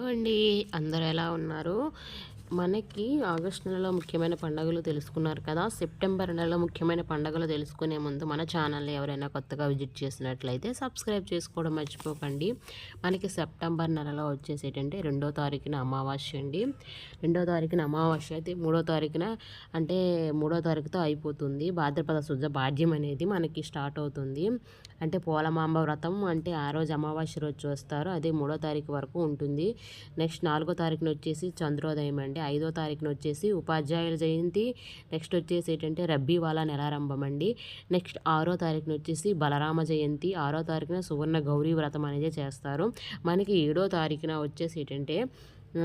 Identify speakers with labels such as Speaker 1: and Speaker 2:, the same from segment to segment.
Speaker 1: అండి అందరు ఎలా ఉన్నారు? మనకి ఆగస్ట్ నెలలో ముఖ్యమైన పండుగలు తెలుసుకున్నారు కదా. సెప్టెంబర్ నెలలో ముఖ్యమైన పండుగలు తెలుసుకునే ముందు మన ఛానల్ని ఎవరైనా కొత్తగా విజిట్ చేసినట్లయితే సబ్స్క్రైబ్ చేసుకోవడం మర్చిపోకండి. మనకి సెప్టెంబర్ నెలలో వచ్చేసేటంటే రెండో తారీఖున అమావాస్య అండి. రెండో తారీఖున అమావాస్య అయితే మూడో తారీఖున అంటే మూడో తారీఖుతో అయిపోతుంది. భాద్రపద శుద్ధ భాద్యం అనేది మనకి స్టార్ట్ అవుతుంది. అంటే పోలమాంబ వ్రతం అంటే ఆ రోజు అమావాస్య రోజు చూస్తారు అదే మూడో తారీఖు వరకు ఉంటుంది. నెక్స్ట్ నాలుగో తారీఖున వచ్చేసి చంద్రోదయం అండి. ఐదో తారీఖున వచ్చేసి ఉపాధ్యాయుల జయంతి. నెక్స్ట్ వచ్చేసి ఏంటంటే రబ్బీ వాళ్ళ నెలారంభం అండి. నెక్స్ట్ ఆరో తారీఖున వచ్చేసి బలరామ జయంతి. ఆరో తారీఖున సువర్ణ గౌరీ వ్రతం అనేది చేస్తారు. మనకి ఏడో తారీఖున వచ్చేసి ఏంటంటే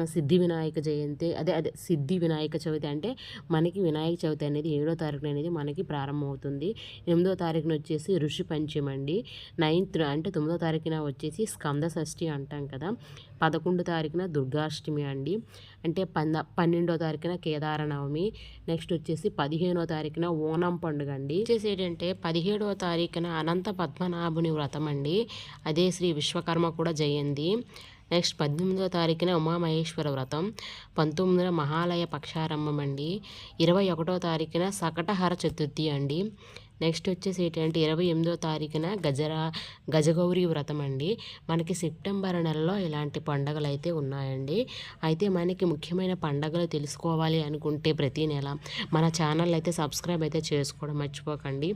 Speaker 1: సిద్ధి వినాయక జయంతి అదే అదే సిద్ధి వినాయక చవితి అంటే మనకి వినాయక చవితి అనేది ఏడో తారీఖున అనేది మనకి ప్రారంభమవుతుంది. ఎనిమిదో తారీఖున వచ్చేసి ఋషి పంచమి అండి. నైన్త్ అంటే తొమ్మిదో తారీఖున వచ్చేసి స్కంద షష్ఠి అంటాం కదా. పదకొండు తారీఖున దుర్గాష్టమి అండి. అంటే పంద పన్నెండో తారీఖున కేదారనవమి. నెక్స్ట్ వచ్చేసి పదిహేనో తారీఖున ఓనం పండుగ అండి. వచ్చేసి ఏంటంటే పదిహేడవ తారీఖున అనంత పద్మనాభుని వ్రతం అండి. అదే శ్రీ విశ్వకర్మ కూడా జయంతి. నెక్స్ట్ పద్దెనిమిదో తారీఖున ఉమామహేశ్వర వ్రతం. పంతొమ్మిదిన మహాలయ పక్షారంభం అండి ఇరవై ఒకటో తారీఖున సకటహర చతుర్థి అండి. నెక్స్ట్ వచ్చేసి ఏంటంటే ఇరవై ఎనిమిదో తారీఖున గజరా గజగౌరి వ్రతం అండి. మనకి సెప్టెంబర్ నెలలో ఇలాంటి పండగలు అయితే ఉన్నాయండి. అయితే మనకి ముఖ్యమైన పండగలు తెలుసుకోవాలి అనుకుంటే ప్రతి నెల మన ఛానల్ అయితే సబ్స్క్రైబ్ అయితే చేసుకోవడం మర్చిపోకండి.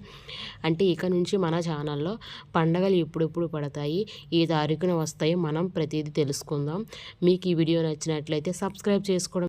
Speaker 1: అంటే ఇక నుంచి మన ఛానల్లో పండగలు ఎప్పుడెప్పుడు పడతాయి. ఈ తారీఖున వస్తాయి. మనం ప్రతిదీ తెలుసుకుందాం. మీకు ఈ వీడియో నచ్చినట్లయితే సబ్స్క్రైబ్ చేసుకోవడం